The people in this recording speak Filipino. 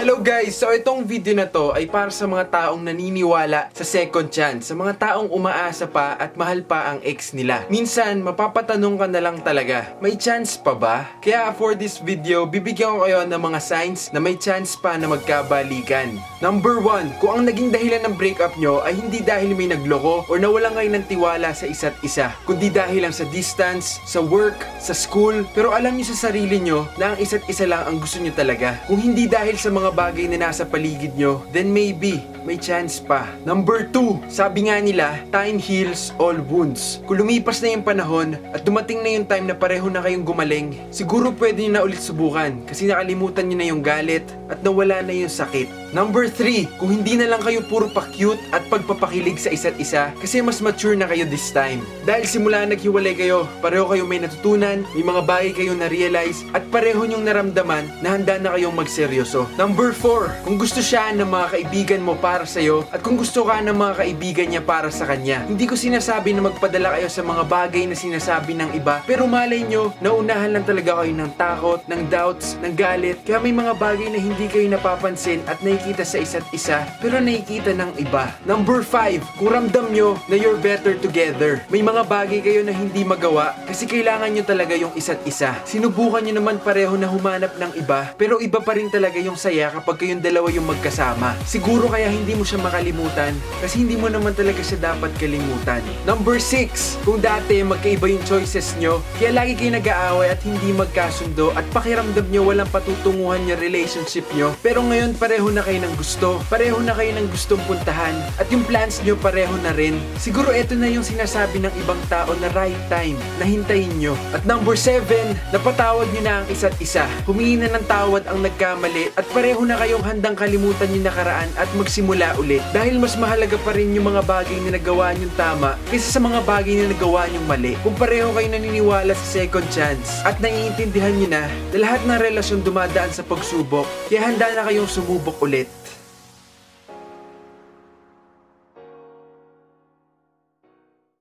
Hello guys! So itong video na to ay para sa mga taong naniniwala sa second chance. Sa mga taong umaasa pa at mahal pa ang ex nila. Minsan, mapapatanong ka na lang talaga, may chance pa ba? Kaya for this video, bibigyan ko kayo ng mga signs na may chance pa na magkabalikan. Number one, kung ang naging dahilan ng breakup nyo ay hindi dahil may nagloko or nawalan kayo ng tiwala sa isa't isa, kundi dahil lang sa distance, sa work, sa school, pero alam nyo sa sarili nyo na ang isa't isa lang ang gusto nyo talaga. Kung hindi dahil sa mga bagay na nasa paligid nyo, then maybe, may chance pa. Number 2, sabi nga nila, time heals all wounds. Kung lumipas na yung panahon at dumating na yung time na pareho na kayong gumaling, siguro pwede nyo na ulit subukan kasi nakalimutan nyo na yung galit at nawala na yung sakit. Number 3, kung hindi na lang kayo puro pa-cute at pagpapakilig sa isa't isa kasi mas mature na kayo this time. Dahil simula naghiwalay kayo, pareho kayo may natutunan, may mga bagay kayong na-realize at pareho nyong naramdaman na handa na kayong magseryoso. Number 4, kung gusto siya ng mga kaibigan mo para sa'yo at kung gusto ka ng mga kaibigan niya para sa kanya. Hindi ko sinasabi na magpadala kayo sa mga bagay na sinasabi ng iba pero malay nyo, naunahan lang talaga kayo ng takot, ng doubts, ng galit kaya may mga bagay na hindi kayo napapansin at nakikita sa isa't isa pero nakikita ng iba. Number 5, kung ramdam nyo na you're better together. May mga bagay kayo na hindi magawa kasi kailangan nyo talaga yung isa't isa. Sinubukan nyo naman pareho na humanap ng iba pero iba pa rin talaga yung saya kapag kayong dalawa yung magkasama. Siguro kaya hindi mo siya makalimutan kasi hindi mo naman talaga siya dapat kalimutan. Number 6, kung dati magkaiba yung choices nyo kaya lagi kayo nag-aaway at hindi magkasundo at pakiramdam nyo walang patutunguhan yung relationship nyo pero ngayon pareho na kayo ng gusto, pareho na kayo ng gustong puntahan at yung plans nyo pareho na rin. Siguro ito na yung sinasabi ng ibang tao na right time na hintayin nyo. At number 7, napatawad nyo na ang isa't isa. Humingi na ng tawad ang nagkamali at pareho na kayong handang kalimutan yung nakaraan at magsimula ulit. Dahil mas mahalaga pa rin yung mga bagay na nagawa nyong tama kaysa sa mga bagay na nagawa nyong mali. Kung pareho kayo naniniwala sa second chance at naiintindihan nyo na na lahat ng relasyon dumadaan sa pagsubok, kaya handa na kayong sumubok ulit.